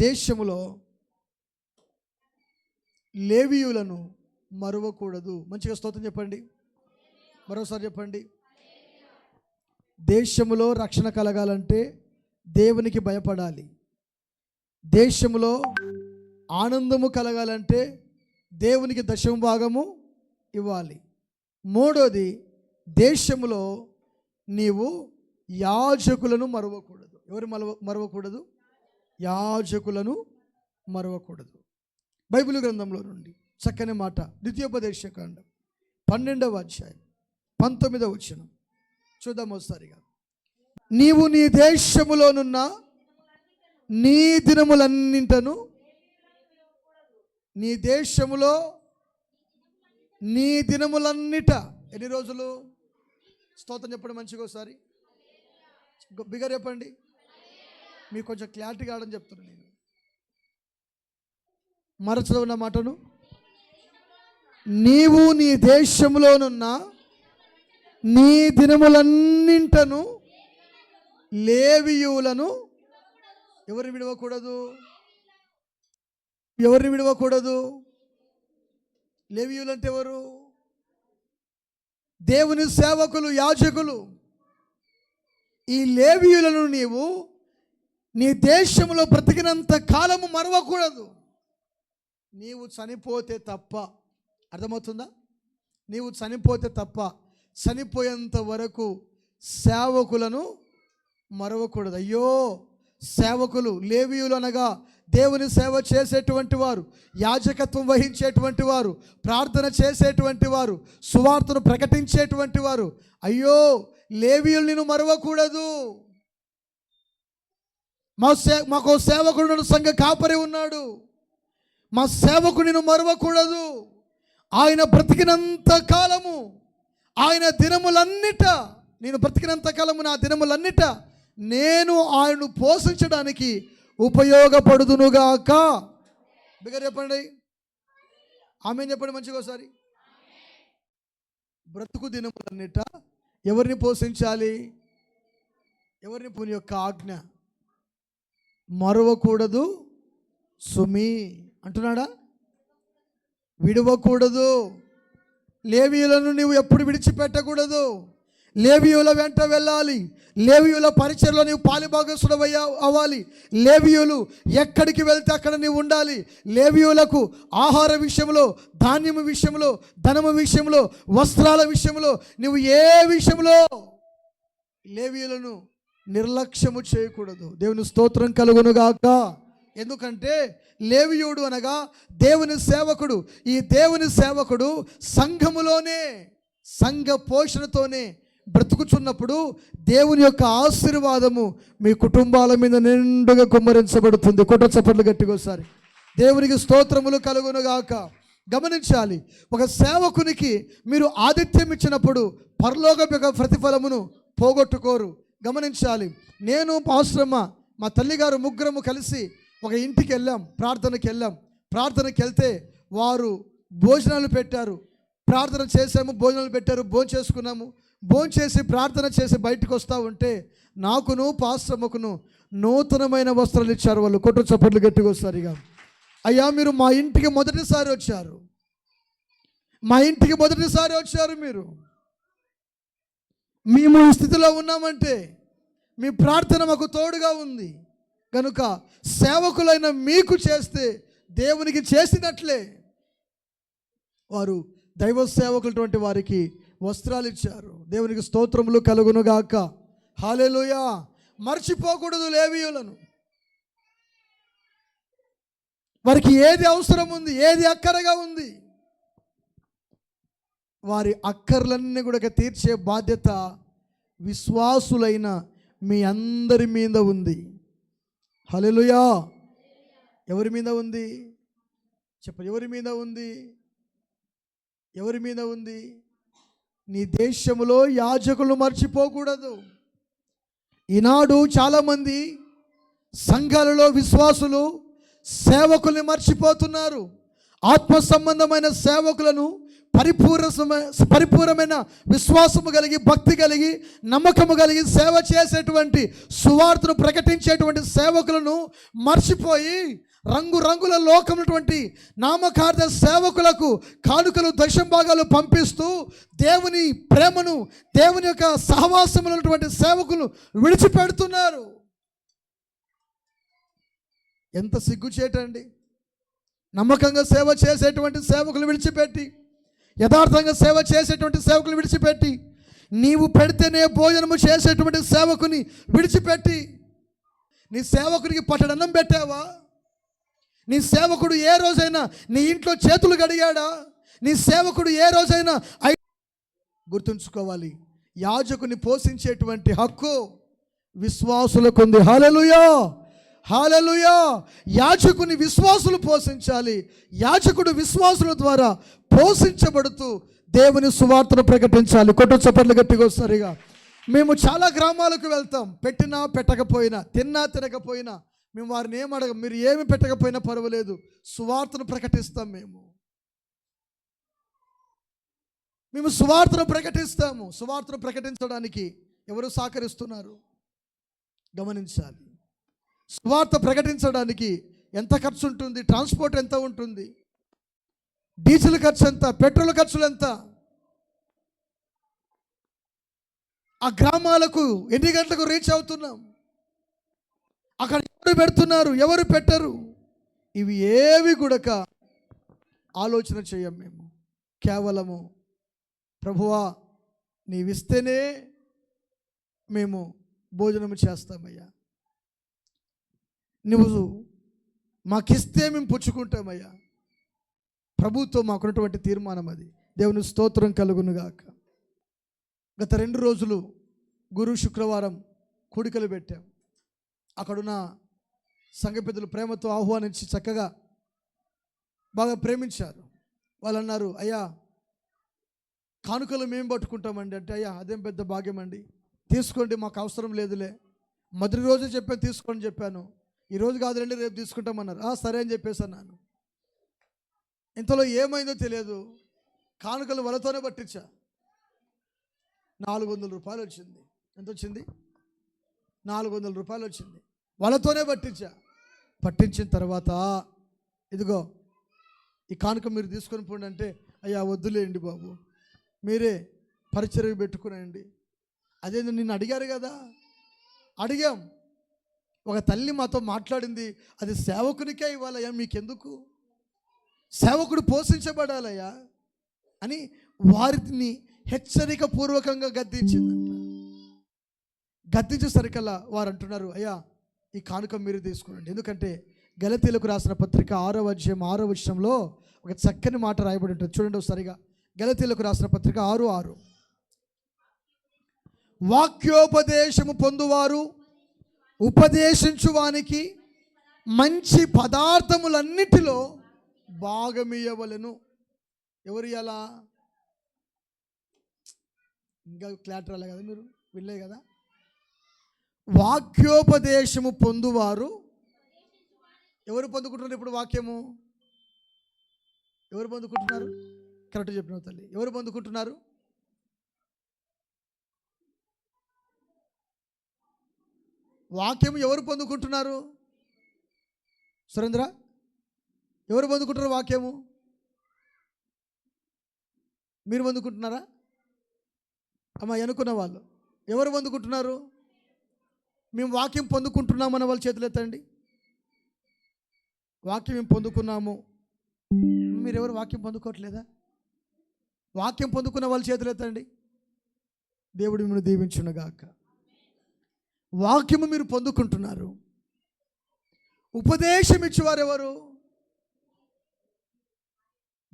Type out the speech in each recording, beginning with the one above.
దేశములో లేవీయులను మరువకూడదు. మంచిగా స్తోత్రం చెప్పండి. మరోసారి చెప్పండి. దేశములో రక్షణ కలగాలంటే దేవునికి భయపడాలి. దేశములో ఆనందము కలగాలంటే దేవునికి దశమ భాగము ఇవ్వాలి. మూడోది దేశములో నీవు యాజకులను మరవకూడదు. ఎవరు మరవ మరవకూడదు? యాజకులను మరవకూడదు. బైబిల్ గ్రంథంలో నుండి చక్కని మాట ద్వితీయోపదేశకాండం పన్నెండవ అధ్యాయం పంతొమ్మిదవ వచనం. చూద్దాం ఒకసారిగా. నీవు నీ దేశములోనున్న నీ దినములన్నింటను నీ దేశములో నీ దినములన్నిట ఎన్ని రోజులు? స్తోత్రం చెప్పండి మంచిగా ఒకసారి. బిగర్ చెప్పండి. మీకు కొంచెం క్లారిటీ కావడం చెప్తున్నాను నేను. మరచలో ఉన్న మాటను? నీవు నీ దేశంలోనున్న నీ దినములన్నింటను లేవియులను ఎవరిని విడవకూడదు? ఎవరిని విడవకూడదు? లేవియులు అంటే ఎవరు? దేవుని సేవకులు యాజకులు. ఈ లేవియులను నీవు నీ దేశంలో బ్రతికినంత కాలము మరవకూడదు. నీవు చనిపోతే తప్ప అర్థమవుతుందా? నీవు చనిపోతే తప్ప చనిపోయేంత వరకు సేవకులను మరవకూడదు. అయ్యో సేవకులు లేవీయులు అనగా దేవుని సేవ చేసేటువంటి వారు యాజకత్వం వహించేటువంటి వారు ప్రార్థన చేసేటువంటి వారు సువార్తను ప్రకటించేటువంటి వారు. అయ్యో లేవీయులు నేను మరవకూడదు. మా సే మాకు సేవకుడు సంఘ కాపరి ఉన్నాడు. మా సేవకుడిని మరవకూడదు. ఆయన బ్రతికినంత కాలము ఆయన దినములన్నిట నేను బ్రతికినంత కాలము నా దినములన్నిట నేను ఆయనను పోషించడానికి ఉపయోగపడుదునుగాక. బిగర్ చెప్పండి. ఆమె చెప్పండి మంచిగా ఒకసారి. బ్రతుకు దినములన్నిట ఎవరిని పోషించాలి? ఎవరిని పుని యొక్క ఆజ్ఞ? మరవకూడదు సుమి అంటున్నాడా? విడవకూడదు. లేవీయులను నువ్వు ఎప్పుడు విడిచిపెట్టకూడదు. లేవియుల వెంట వెళ్ళాలి. లేవియుల పరిచయలో నీవు పాలిభాగస్సుడవయ్యా అవ్వాలి. లేవియులు ఎక్కడికి వెళ్తే అక్కడ నీవు ఉండాలి. లేవియులకు ఆహార విషయంలో ధాన్యము విషయంలో ధనము విషయంలో వస్త్రాల విషయంలో నువ్వు ఏ విషయంలో లేవియులను నిర్లక్ష్యము చేయకూడదు. దేవుని స్తోత్రం కలుగునుగాక ఎందుకంటే లేవియుడు అనగా దేవుని సేవకుడు. ఈ దేవుని సేవకుడు సంఘములోనే సంఘ పోషణతోనే బ్రతుకుచున్నప్పుడు దేవుని యొక్క ఆశీర్వాదము మీ కుటుంబాల మీద నిండుగా కుమ్మరించబడుతుంది. కొట్ట చప్పట్లు గట్టిగా ఒకసారి. దేవునికి స్తోత్రములు కలుగునుగాక గమనించాలి ఒక సేవకునికి మీరు ఆతిథ్యం ఇచ్చినప్పుడు పరలోక యొక్క ప్రతిఫలమును పోగొట్టుకోరు. గమనించాలి. నేను పాశ్రమ మా తల్లిగారు ముగ్గురము కలిసి ఒక ఇంటికి వెళ్ళాం ప్రార్థనకి వెళ్ళాం. ప్రార్థనకి వెళ్తే వారు భోజనాలు పెట్టారు. ప్రార్థన చేసాము భోజనాలు పెట్టారు భోజనం చేసుకున్నాము. భోజనం చేసి ప్రార్థన చేసి బయటకు వస్తూ ఉంటే నాకును పాశ్రమకును నూతనమైన వస్త్రాలు ఇచ్చారు వాళ్ళు. కొట్టు చప్పట్లు గట్టిగా వస్తారు ఇక. అయ్యా మీరు మా ఇంటికి మొదటిసారి వచ్చారు. మా ఇంటికి మొదటిసారి వచ్చారు మీరు. మేము ఈ స్థితిలో ఉన్నామంటే మీ ప్రార్థన మాకు తోడుగా ఉంది. కనుక సేవకులైన మీకు చేస్తే దేవునికి చేసినట్లే. వారు దైవ సేవకులటువంటి వారికి వస్త్రాలు ఇచ్చారు. దేవునికి స్తోత్రములు కలుగునుగాక హాలేలుయా మర్చిపోకూడదు లేవీయులను. వారికి ఏది అవసరం ఉంది? ఏది అక్కరగా ఉంది? వారి అక్కర్లన్నీ కూడా తీర్చే బాధ్యత విశ్వాసులైన మీ అందరి మీద ఉంది. హలెలుయా ఎవరి మీద ఉంది? చెప్ప ఎవరి మీద ఉంది? ఎవరి మీద ఉంది? నీ దేశంలో యాజకులు మర్చిపోకూడదు. ఈనాడు చాలామంది సంఘాలలో విశ్వాసులు సేవకుల్ని మర్చిపోతున్నారు. ఆత్మ సంబంధమైన సేవకులను పరిపూర్ణ పరిపూర్ణమైన విశ్వాసము కలిగి భక్తి కలిగి నమ్మకము కలిగి సేవ చేసేటువంటి సువార్తను ప్రకటించేటువంటి సేవకులను మర్చిపోయి రంగురంగుల లోకమైనటువంటి నామకార్థ సేవకులకు కానుకలు దశం భాగాలు పంపిస్తూ దేవుని ప్రేమను దేవుని యొక్క సహవాసములు ఉన్నటువంటి సేవకులు విడిచిపెడుతున్నారు. ఎంత సిగ్గుచేటండి. నమ్మకంగా సేవ చేసేటువంటి సేవకులు విడిచిపెట్టి యథార్థంగా సేవ చేసేటువంటి సేవకులు విడిచిపెట్టి నీవు పెడితేనే భోజనము చేసేటువంటి సేవకుని విడిచిపెట్టి నీ సేవకునికి పట్టడన్నం పెట్టావా? నీ సేవకుడు ఏ రోజైనా నీ ఇంట్లో చేతులు గడిగాడా నీ సేవకుడు ఏ రోజైనా ఐ- గుర్తుంచుకోవాలి యాజకుని పోషించేటువంటి హక్కు విశ్వాసులకు ఉంది. Hallelujah hallelujah. యాజకుని విశ్వాసులు పోషించాలి. యాజకుడు విశ్వాసుల ద్వారా పోషించబడుతూ దేవుని సువార్తను ప్రకటించాలి. కొట్టు చప్పట్లు గట్టిగా సరిగా మేము చాలా గ్రామాలకు వెళ్తాం. పెట్టినా పెట్టకపోయినా తిన్నా తినకపోయినా మేము వారిని ఏం అడగం. మీరు ఏమి పెట్టకపోయినా పర్వాలేదు. సువార్తను ప్రకటిస్తాం మేము. మేము సువార్తను ప్రకటిస్తాము. సువార్తను ప్రకటించడానికి ఎవరు సహకరిస్తున్నారు? గమనించాలి. స్వార్థ ప్రకటించడానికి ఎంత ఖర్చు ఉంటుంది? ట్రాన్స్పోర్ట్ ఎంత ఉంటుంది? డీజిల్ ఖర్చు ఎంత? పెట్రోల్ ఖర్చులు ఎంత? ఆ గ్రామాలకు ఎన్ని గంటలకు రీచ్ అవుతున్నాం? అక్కడ ఎవరు పెడుతున్నారు? ఎవరు పెట్టరు? ఇవి ఏవి కూడక ఆలోచన చేయం మేము. కేవలము ప్రభువా నీవిస్తేనే మేము భోజనము చేస్తామయ్యా. నువ్వు మాకిస్తే మేము పుచ్చుకుంటామయ్యా. ప్రభుత్వం మాకున్నటువంటి తీర్మానం అది. దేవుని స్తోత్రం కలుగునుగాక. గత రెండు రోజులు గురు శుక్రవారం కూడికలు పెట్టాం. అక్కడున్న సంఘ పెద్దలు ప్రేమతో ఆహ్వానించి చక్కగా బాగా ప్రేమించారు. వాళ్ళు అన్నారు అయ్యా కానుకలు మేము పట్టుకుంటామండి. అంటే అయ్యా అదేం పెద్ద భాగ్యం అండి తీసుకోండి మాకు అవసరం లేదులే. మొదటి రోజే చెప్పాను తీసుకోండి చెప్పాను. ఈరోజు కాదులేండి రేపు తీసుకుంటామన్నారు. సరే అని చెప్పేసి అన్నాను. ఇంతలో ఏమైందో తెలియదు. కానుకలు వలతోనే పట్టించా. నాలుగు వందల రూపాయలు వచ్చింది. ఎంత వచ్చింది? నాలుగు వందల రూపాయలు వచ్చింది. వలతోనే పట్టించా. పట్టించిన తర్వాత ఇదిగో ఈ కానుక మీరు తీసుకొని పోండి అంటే అయ్యా వద్దులేండి బాబు. మీరే పరిచర్య పెట్టుకునండి. అదేందో నిన్ను అడిగారు కదా? అడిగాం. ఒక తల్లి మాతో మాట్లాడింది అది సేవకునికే ఇవ్వాలయ్యా మీకెందుకు? సేవకుడు పోషించబడాలయ్యా అని వారిని హెచ్చరిక పూర్వకంగా గద్దించిందంట. గద్దించేసరికల్లా వారు అంటున్నారు అయ్యా ఈ కానుక మీరు తీసుకునండి ఎందుకంటే గలతీలకు రాసిన పత్రిక ఆరో అధ్యాయం ఆరో విషయంలో ఒక చక్కని మాట రాయబడి ఉంటుంది. చూడండి ఒకసారిగా. గలతీలకు రాసిన పత్రిక ఆరు ఆరు. వాక్యోపదేశము పొందువారు ఉపదేశించువానికి మంచి పదార్థములన్నిటిలో భాగమియవలను. ఎవరు ఇలా ఇంకా క్లాట్ రాలే కదా మీరు? వెళ్ళే కదా? వాక్యోపదేశము పొందువారు. ఎవరు పొందుకుంటున్నారు ఇప్పుడు వాక్యము? ఎవరు పొందుకుంటున్నారు? కరెక్ట్ చెప్పిన తల్లి. ఎవరు పొందుకుంటున్నారు? వాక్యం ఎవరు పొందుకుంటున్నారు? సురేంద్ర ఎవరు పొందుకుంటున్నారు వాక్యము? మీరు పొందుకుంటున్నారా? అమ్మ అనుకున్న వాళ్ళు. ఎవరు పొందుకుంటున్నారు? మేము వాక్యం పొందుకుంటున్నామన్న వాళ్ళ చేతులు ఎత్తండి. వాక్యం మేము పొందుకున్నాము. మీరు ఎవరు వాక్యం పొందుకోవట్లేదా? వాక్యం పొందుకున్న వాళ్ళ చేతులు ఎత్తండి. దేవుడు మిమ్మల్ని దీవించునుగాక. వాక్యము మీరు పొందుకుంటున్నారు. ఉపదేశం ఇచ్చేవారు ఎవరు?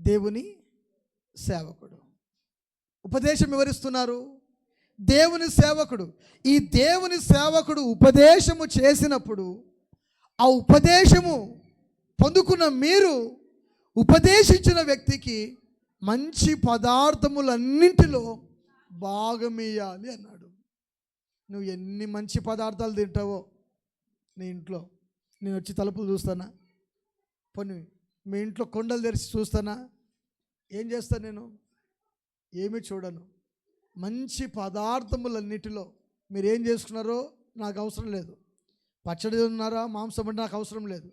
దేవుని సేవకుడు. ఉపదేశం వివరిస్తున్నారు దేవుని సేవకుడు. ఈ దేవుని సేవకుడు ఉపదేశము చేసినప్పుడు ఆ ఉపదేశము పొందుకున్న మీరు ఉపదేశించిన వ్యక్తికి మంచి పదార్థములన్నింటిలో భాగమేయాలి అన్నాడు. నువ్వు ఎన్ని మంచి పదార్థాలు తింటావో నీ ఇంట్లో. నేను వచ్చి తలుపులు చూస్తానా? పోనీ మీ ఇంట్లో కొండలు తెరిచి చూస్తానా? ఏం చేస్తాను నేను? ఏమి చూడను. మంచి పదార్థములన్నిటిలో మీరు ఏం చేసుకున్నారో నాకు అవసరం లేదు. పచ్చడి ఉన్నారా మాంసం అంటే నాకు అవసరం లేదు.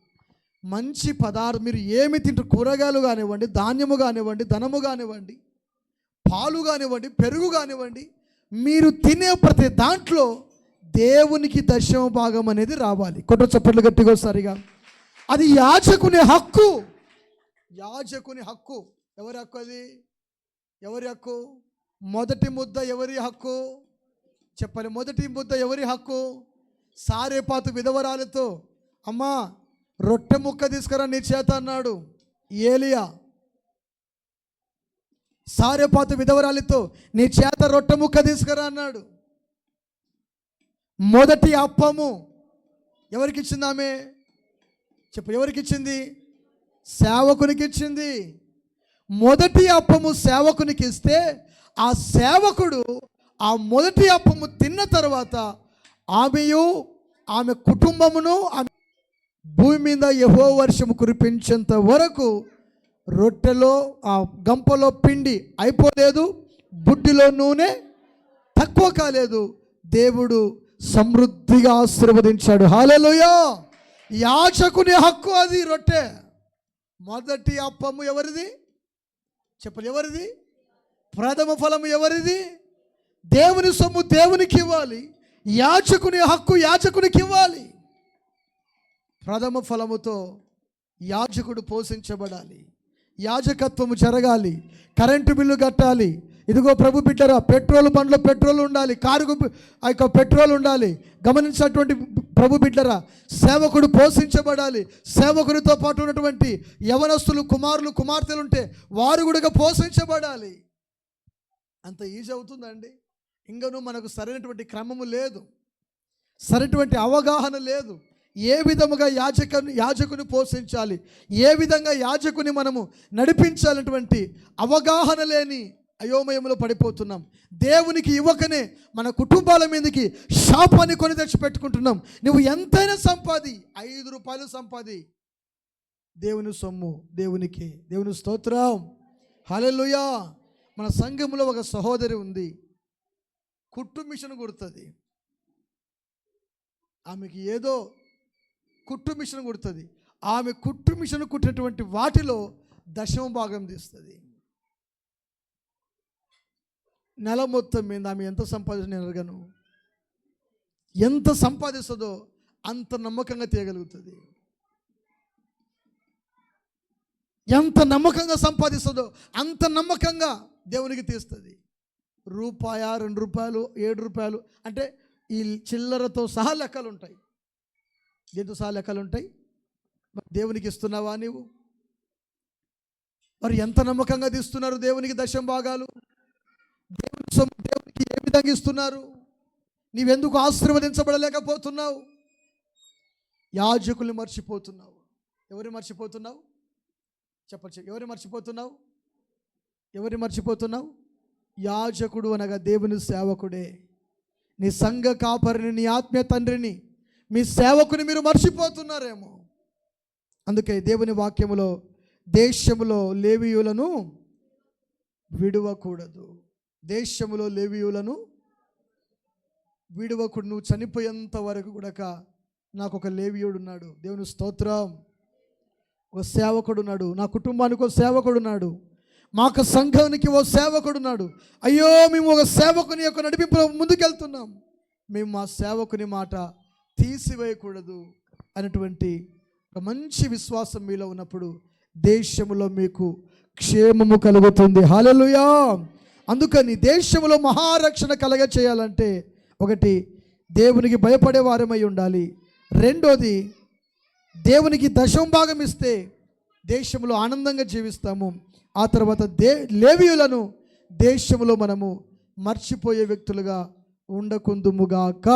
మంచి పదార్థం మీరు ఏమి తింటారు? కూరగాయలు కానివ్వండి ధాన్యము కానివ్వండి ధనము కానివ్వండి పాలు కానివ్వండి పెరుగు కానివ్వండి మీరు తినే ప్రతి దాంట్లో దేవునికి దశమ భాగం అనేది రావాలి. కొట్ట చప్పట్లు గట్టిగా సరిగా అది యాజకుని హక్కు. యాజకుని హక్కు. ఎవరి హక్కు అది? ఎవరి హక్కు? మొదటి ముద్ద ఎవరి హక్కు? చెప్పాలి మొదటి ముద్ద ఎవరి హక్కు? సారేపాతు విధవరాలతో అమ్మా రొట్టె ముక్క తీసుకురా నీ చేత అన్నాడు ఏలియా. సారేపాత విధవరాలితో నీ చేత రొట్టె ముక్క తీసుకురా అన్నాడు. మొదటి అప్పము ఎవరికి ఇచ్చింది ఆమె? చెప్పు ఎవరికి ఇచ్చింది సేవకునికి ఇచ్చింది మొదటి అప్పము సేవకునికి ఇస్తే ఆ సేవకుడు ఆ మొదటి అప్పము తిన్న తర్వాత ఆమెయు ఆమె కుటుంబమును ఆమె భూమి మీద యహో వర్షము కురిపించేంత వరకు రొట్టెలో ఆ గంపలో పిండి అయిపోలేదు బుడ్డిలో నూనె తక్కువ కాలేదు. దేవుడు సమృద్ధిగా ఆశీర్వదించాడు. హాలలోయా యాచకుని హక్కు అది రొట్టె. మొదటి అప్పము ఎవరిది? చెప్పలు ఎవరిది? ప్రథమ ఫలము ఎవరిది? దేవుని సొమ్ము దేవునికి ఇవ్వాలి. యాచకుని హక్కు యాచకునికి ఇవ్వాలి. ప్రథమ ఫలముతో యాచకుడు పోషించబడాలి. యాజకత్వము జరగాలి కరెంటు బిల్లు కట్టాలి. ఇదిగో ప్రభు బిడ్డరా పెట్రోల్ బండ్లో పెట్రోల్ ఉండాలి కారుకు ఆ యొక్క పెట్రోల్ ఉండాలి. గమనించినటువంటి ప్రభు బిడ్డరా సేవకుడు పోషించబడాలి. సేవకుడితో పాటు ఉన్నటువంటి యవనస్తులు కుమారులు కుమార్తెలు ఉంటే వారు కూడా పోషించబడాలి. అంత ఈజీ అవుతుందండి? ఇంకనూ మనకు సరైనటువంటి క్రమము లేదు. సరైనటువంటి అవగాహన లేదు. ఏ విధముగా యాజక యాజకుని పోషించాలి? ఏ విధంగా యాజకుని మనము నడిపించాలన్నటువంటి అవగాహన లేని అయోమయంలో పడిపోతున్నాం. దేవునికి ఇవ్వకనే మన కుటుంబాల మీదకి శాపాన్ని కొని తెచ్చి పెట్టుకుంటున్నాం నువ్వు ఎంతైనా సంపాది ఐదు రూపాయలు సంపాది. దేవుని సొమ్ము దేవునికి దేవుని స్తోత్రం. హలెలుయా మన సంఘంలో ఒక సహోదరి ఉంది. కుట్టు మిషన్ కుడుతుంది. ఆమెకి ఏదో కుట్టు మిషన్ కుడుతుంది. ఆమె కుట్టు మిషన్ కుట్టినటువంటి వాటిలో దశమ భాగం తీస్తుంది. నెల మొత్తం మీద ఆమె ఎంత సంపాదించిన నేను అడగను. ఎంత సంపాదిస్తుందో అంత నమ్మకంగా తీయగలుగుతుంది. ఎంత నమ్మకంగా సంపాదిస్తుందో అంత నమ్మకంగా దేవునికి తీస్తుంది. రూపాయ రెండు రూపాయలు ఏడు రూపాయలు అంటే ఈ చిల్లరతో సహా లెక్కలు ఉంటాయి దీంతో లెక్కలు ఉంటాయి మరి దేవునికి ఇస్తున్నావా నీవు? మరి ఎంత నమ్మకంగా తీస్తున్నారు దేవునికి దశం భాగాలు? దేవుని సొమ్ము దేవునికి ఏ విధంగా ఇస్తున్నారు? నీవెందుకు ఆశీర్వదించబడలేకపోతున్నావు? యాజకుల్ని మర్చిపోతున్నావు. ఎవరిని మర్చిపోతున్నావు? చెప్పచ్చు ఎవరిని మర్చిపోతున్నావు? ఎవరిని మర్చిపోతున్నావు? యాజకుడు అనగా దేవుని సేవకుడే. నీ సంఘ కాపరిని నీ ఆత్మీయ తండ్రిని మీ సేవకుని మీరు మర్చిపోతున్నారేమో. అందుకే దేవుని వాక్యములో దేశములో లేవీయులను విడవకూడదు. దేశములో లేవీయులను విడవకుడు నువ్వు చనిపోయేంత వరకు కూడా నాకు ఒక లేవియుడు ఉన్నాడు. దేవుని స్తోత్రం. ఒక సేవకుడు ఉన్నాడు. నా కుటుంబానికి ఒక సేవకుడు ఉన్నాడు. మాకు సంఘానికి ఓ సేవకుడు ఉన్నాడు. అయ్యో మేము ఒక సేవకుని యొక్క నడిపింపు ముందుకెళ్తున్నాం. మేము మా సేవకుని మాట తీసివేయకూడదు అనేటువంటి ఒక మంచి విశ్వాసం మీలో ఉన్నప్పుడు దేశంలో మీకు క్షేమము కలుగుతుంది. హాలలుయా అందుకని దేశంలో మహారక్షణ కలగ చేయాలంటే ఒకటి దేవునికి భయపడే వారమై ఉండాలి. రెండోది దేవునికి దశం భాగం ఇస్తే దేశంలో ఆనందంగా జీవిస్తాము. ఆ తర్వాత దే లేవీయులను దేశంలో మనము మర్చిపోయే వ్యక్తులుగా ఉండకుందుముగాక.